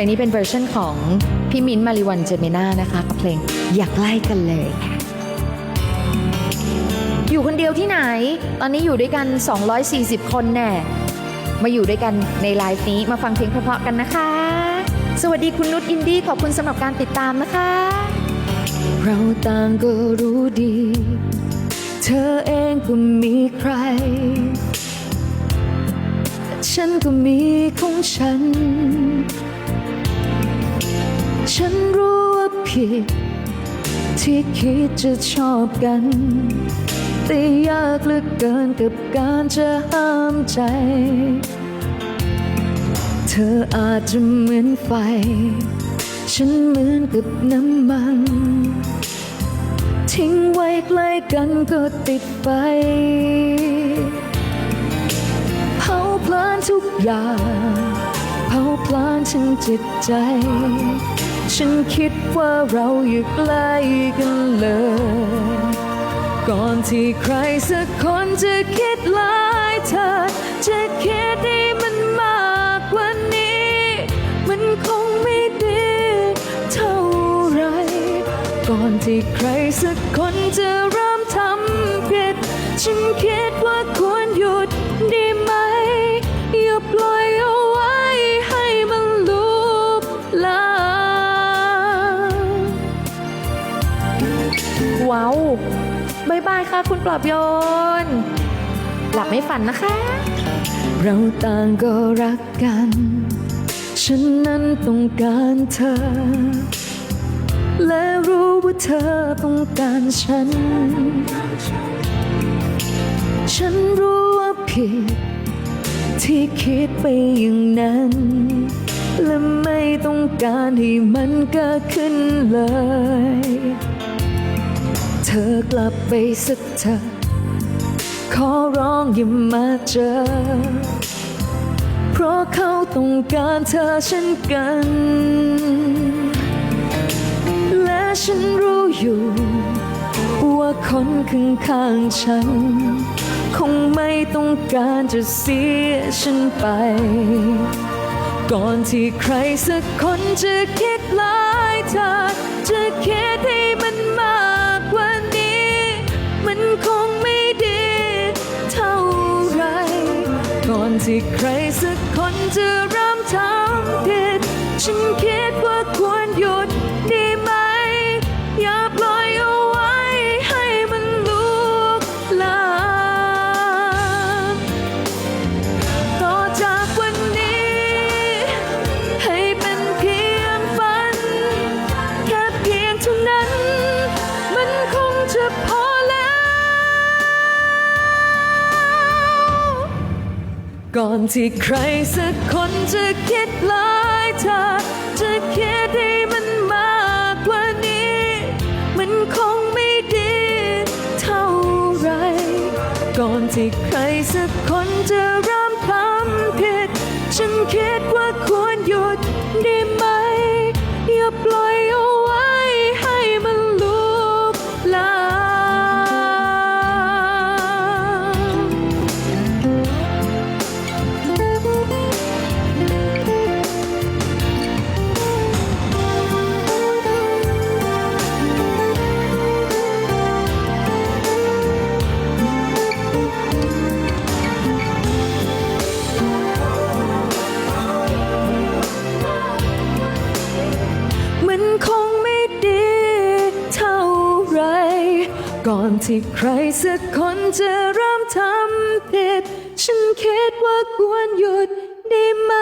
ลงนี้เป็นเวอร์ชันของพี่มิ้นมาริวันเจเมนานะคะกับเพลงอยากไล่กันเลย อยู่คนเดียวที่ไหน ตอนนี้อยู่ด้วยกัน 240 คนแน่ มาอยู่ด้วยกันในไลฟ์นี้มาฟังเพลงเพราะๆกันนะคะ สวัสดีคุณนุชอินดี้ขอบคุณสำหรับการติดตามนะคะ เราต่างก็รู้ดี เธอเองก็มีใครฉันก็มีของฉัน ฉันรู้ว่าผิด ที่คิดจะชอบกัน แต่ยากเหลือเกินกับการจะห้ามใจ เธออาจจะเหมือนไฟ ฉันเหมือนกับน้ำมัน ทิ้งไว้ใกล้กันก็ติดไฟเผาพลานทุกอย่างเผาพลานทั้งจิตใจ ฉันคิดว่าเราอยู่ใกล้กันเลย ก่อนที่ใครสักคนจะคิดลายเธอ จะคิดให้มันมากกว่านี้ มันคงไม่ดีเท่าไร ก่อนที่ใครสักคนจะเริ่มทำผิด ฉันคิดว่า ว้าวบายบายค่ะคุณปลอบโยน หลับไม่ฝันนะคะ เราต่างก็รักกัน ฉันนั้นต้องการเธอ และรู้ว่าเธอต้องการฉัน ฉันรู้ว่าผิด ที่คิดไปอย่างนั้น และไม่ต้องการให้มันเกิดขึ้นเลย เธอกลับไปสักเถอขอร้องอย่ามาเจอ เพราะเขาต้องการเธอเช่นกัน และฉันรู้อยู่ ว่าคนข้างๆฉัน คงไม่ต้องการจะเสียฉันไป ก่อนที่ใครสักคนจะคิดลายเธอจะคิดให้ ใครสักคนจะเริ่มทำ ก่อนที่ใครสักคนจะคิดลายเธอจะคิดให้มันมากกว่านี้ มันคงไม่ดีเท่าไร ก่อนที่ใครสักคนจะเริ่มทำผิด ฉันคิดว่าควรหยุดได้ไหมอย่าปล่อย ก่อนที่ใครสักคนจะเริ่มทำผิด ฉันคิดว่าควรหยุดได้ไหม